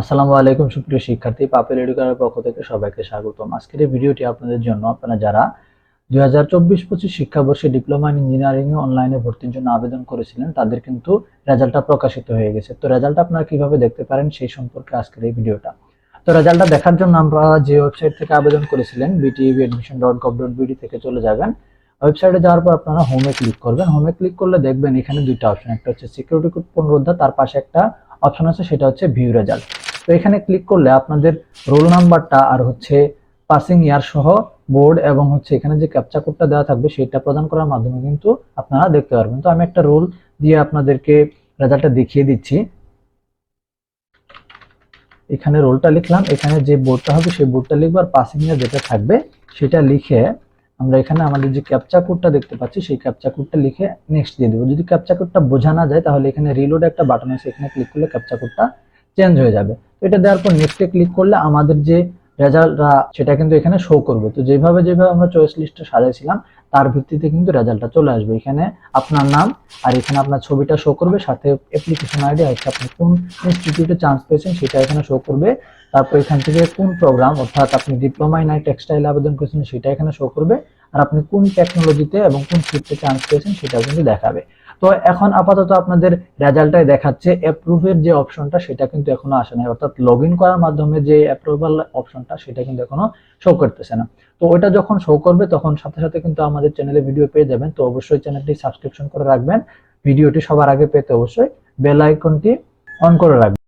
আসসালামু আলাইকুম সুপ্রিয় শিক্ষার্থী, পাপেল এডুকেশনের পক্ষ থেকে সবাইকে স্বাগতম। আজকের এই ভিডিওটি আপনাদের জন্য আপনারা যারা দুই হাজার চব্বিশ পঁচিশ শিক্ষাবর্ষে ডিপ্লোমা ইন ইঞ্জিনিয়ারিং অনলাইনে ভর্তির জন্য আবেদন করেছিলেন, তাদের কিন্তু রেজাল্টটা প্রকাশিত হয়ে গেছে। তো রেজাল্ট আপনারা কীভাবে দেখতে পারেন সেই সম্পর্কে আজকের এই ভিডিওটা। তো রেজাল্টটা দেখার জন্য আমরা যে ওয়েবসাইট থেকে আবেদন করেছিলেন BTV admission dot gov dot BD থেকে চলে যাবেন। ওয়েবসাইটে যাওয়ার পর আপনারা হোমে ক্লিক করবেন। হোমে ক্লিক করলে দেখবেন এখানে দুইটা অপশন একটা হচ্ছে সিকিউরিটি কোড পুনরুদ্ধার, তার পাশে একটা অপশন আছে, সেটা হচ্ছে ভিউ রেজাল্ট তো এখানে ক্লিক করলে আপনাদের রোল নাম্বারটা আর হচ্ছে পাসিং ইয়ার সহ বোর্ড এবং হচ্ছে এখানে যে ক্যাপচা কোডটা দেওয়া থাকবে সেটা প্রদান করার মাধ্যমে কিন্তু আপনারা দেখতে পারবেন। তো আমি একটা রোল দিয়ে আপনাদেরকে রেজাল্টটা দেখিয়ে দিচ্ছি। এখানে রোলটা লিখলাম, এখানে যে বোর্ডটা হবে সেই বোর্ডটা লিখব আর পাসিং ইয়ার যেটা থাকবে সেটা লিখে আমরা এখানে আমাদের যে ক্যাপচা কোডটা দেখতে পাচ্ছি সেই ক্যাপচা কোডটা লিখে নেক্সট দিয়ে দেবো। যদি ক্যাপচা কোডটা বোঝা না যায় তাহলে এখানে রিলোড একটা বাটন আছে, এখানে ক্লিক করলে ক্যাপচা কোডটা চেঞ্জ হয়ে যাবে। এটা দেওয়ার পর নেক্সটে ক্লিক করলে আমাদের যে রেজাল্টটা সেটা কিন্তু এখানে শো করবে। তো যেভাবে যেভাবে আমরা চয়েস লিস্টটা সাজাইছিলাম, তার ভিত্তিতে কিন্তু রেজাল্টটা চলে আসবে। এখানে আপনার নাম আর এখানে আপনার ছবিটা শো করবে, সাথে অ্যাপ্লিকেশন আইডি হচ্ছে আপনি কোন ইনস্টিটিউটে চান্স পেয়েছেন সেটা এখানে শো করবে। তারপর এখান থেকে কোন প্রোগ্রাম অর্থাৎ আপনি ডিপ্লোমা ইন টেক্সটাইল আবেদন করেছেন সেটা এখানে শো করবে। আর আপনি কোন টেকনোলজিতে এবং কোন ফিল্ডে চান্স পেয়েছেন সেটাও কিন্তু দেখাবে। তো এখন আপাতত আপনাদের রেজাল্টটাই দেখাচ্ছে। অ্যাপ্রুভের যে অপশনটা সেটা কিন্তু এখনও আসে নাই। অর্থাৎ লগ করার মাধ্যমে যে অ্যাপ্রুভাল অপশনটা সেটা কিন্তু এখনও শো করতেছে না। তো ওটা যখন শো করবে তখন সাথে সাথে কিন্তু আমাদের চ্যানেলে ভিডিও পেয়ে যাবেন। তো অবশ্যই চ্যানেলটি সাবস্ক্রিপশন করে রাখবেন। ভিডিওটি সবার আগে পেতে অবশ্যই বেল আইকনটি অন করে রাখবেন।